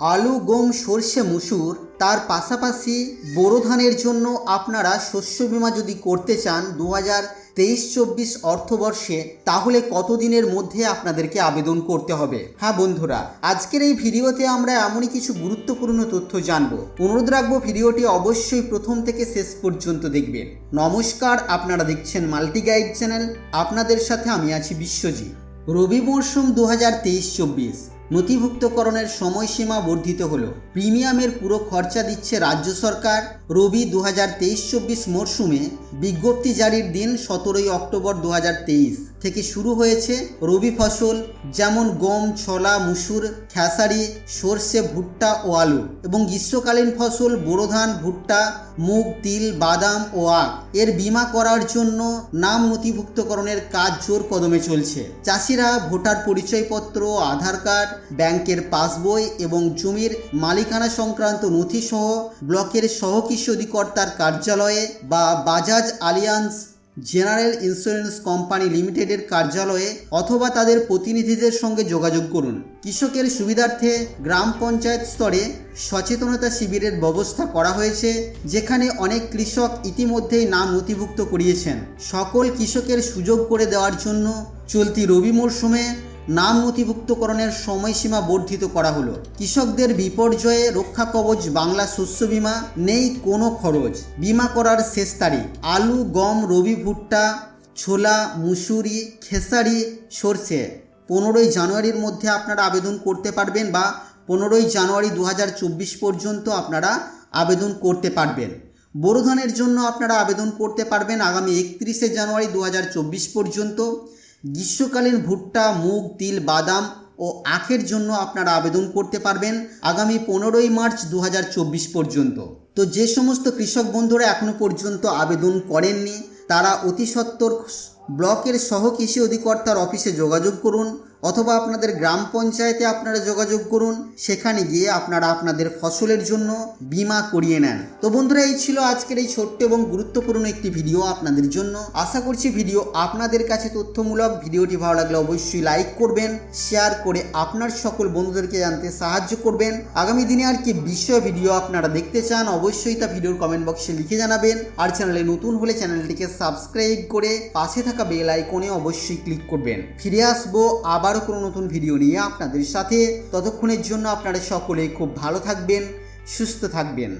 আলু, গম, সর্ষে, মুসুর, তার পাশাপাশি বোরো ধানের জন্য আপনারা শস্য বীমা যদি করতে চান দু হাজার তেইশ চব্বিশ অর্থবর্ষে, তাহলে কতদিনের মধ্যে আপনাদেরকে আবেদন করতে হবে? হ্যাঁ বন্ধুরা, আজকের এই ভিডিওতে আমরা এমনই কিছু গুরুত্বপূর্ণ তথ্য জানব। অনুরোধ রাখব ভিডিওটি অবশ্যই প্রথম থেকে শেষ পর্যন্ত দেখবেন। নমস্কার, আপনারা দেখছেন মাল্টি গাইড চ্যানেল। আপনাদের সাথে আমি আছি বিশ্বজিৎ। রবি মরশুম দু হাজার তেইশ চব্বিশ। নথিভুক্তকরণের সময়সীমা বর্ধিত হল। প্রিমিয়ামের পুরো খরচা দিচ্ছে রাজ্য সরকার। রবি দু হাজার তেইশ চব্বিশ মরশুমে বিজ্ঞপ্তি জারির দিন সতেরোই অক্টোবর দু তেইশ। থেকে শুরু হয়েছে রবি ফসল, যেমন গম, ছোলা, মুসুর, খেসারি, সর্ষে, ভুট্টা ও আলু। এবং গ্রীষ্মকালীন ফসল বোরো ধান, ভুট্টা, মুগ, তিল, বাদাম ও আখ। এর বীমা করার জন্য নাম নথিভুক্তকরণের কাজ জোর কদমে চলছে। চাষিরা ভোটার পরিচয়পত্র, আধার কার্ড, ব্যাংকের পাসবই এবং জমির মালিকানা সংক্রান্ত নথি সহ ব্লকের সহকৃষি অধিকর্তার কার্যালয়ে বা Bajaj Allianz general insurance company লিমিটেডের কার্যালয়ে অথবা তাদের প্রতিনিধিদের সঙ্গে যোগাযোগ করুন। কৃষকের সুবিধার্থে গ্রাম পঞ্চায়েত স্তরে সচেতনতা শিবিরের ব্যবস্থা করা হয়েছে, যেখানে অনেক কৃষক ইতিমধ্যেই নাম নথিভুক্ত করিয়েছেন। সকল কৃষকের সুযোগ করে দেওয়ার জন্য চলতি রবি মরশুমে নাম নথিভুক্তকরণের সময়সীমা বর্ধিত করা হলো। কৃষকদের বিপর্যয়ে রক্ষা কবচ, বাংলা শস্য বীমা নেই কোনো খরচ। বিমা করার শেষ তারিখ, আলু, গম, রবি ভুট্টা, ছোলা, মুসুরি, খেসারি, সর্ষে। পনেরোই জানুয়ারির মধ্যে আপনারা আবেদন করতে পারবেন বা পনেরোই জানুয়ারি দু হাজার চব্বিশ পর্যন্ত আপনারা আবেদন করতে পারবেন। বোরো ধানের জন্য আপনারা আবেদন করতে পারবেন আগামী একত্রিশে জানুয়ারি দু হাজার চব্বিশ পর্যন্ত। গ্রীষ্মকালীন ভুট্টা, মুগ, তিল, বাদাম ও আখের জন্য আপনারা আবেদন করতে পারবেন আগামী পনেরোই মার্চ দু হাজার চব্বিশ পর্যন্ত। তো যে সমস্ত কৃষক বন্ধুরা এখনও পর্যন্ত আবেদন করেননি, তারা অতি সত্বর ব্লকের সহ কৃষি অধিকর্তার অফিসে যোগাযোগ করুন। অথবা আপনাদের গ্রাম পঞ্চায়েতে আপনারা যোগাযোগ করুন, সেখানে গিয়ে আপনারা আপনাদের ফসলের জন্য বীমা করিয়ে নেন। তো বন্ধুরা, এই ছিল আজকের এই ছোট্ট এবং গুরুত্বপূর্ণ একটি ভিডিও আপনাদের জন্য। আশা করছি ভিডিও আপনাদের কাছে তথ্যমূলক। ভিডিওটি ভালো লাগলে অবশ্যই লাইক করবেন, শেয়ার করে আপনার সকল বন্ধুদেরকে জানতে সাহায্য করবেন। আগামী দিনে আর কি বিষয় ভিডিও আপনারা দেখতে চান, অবশ্যই তা ভিডিওর কমেন্ট বক্সে লিখে জানাবেন। আর চ্যানেলে নতুন হলে চ্যানেলটিকে সাবস্ক্রাইব করে পাশে থাকা বেল আইকনে অবশ্যই ক্লিক করবেন। ফিরে আসব আবারও কোনো নতুন ভিডিও নিয়ে আপনাদের সাথে। ততক্ষণের জন্য আপনারা সকলে খুব ভালো থাকবেন, সুস্থ থাকবেন।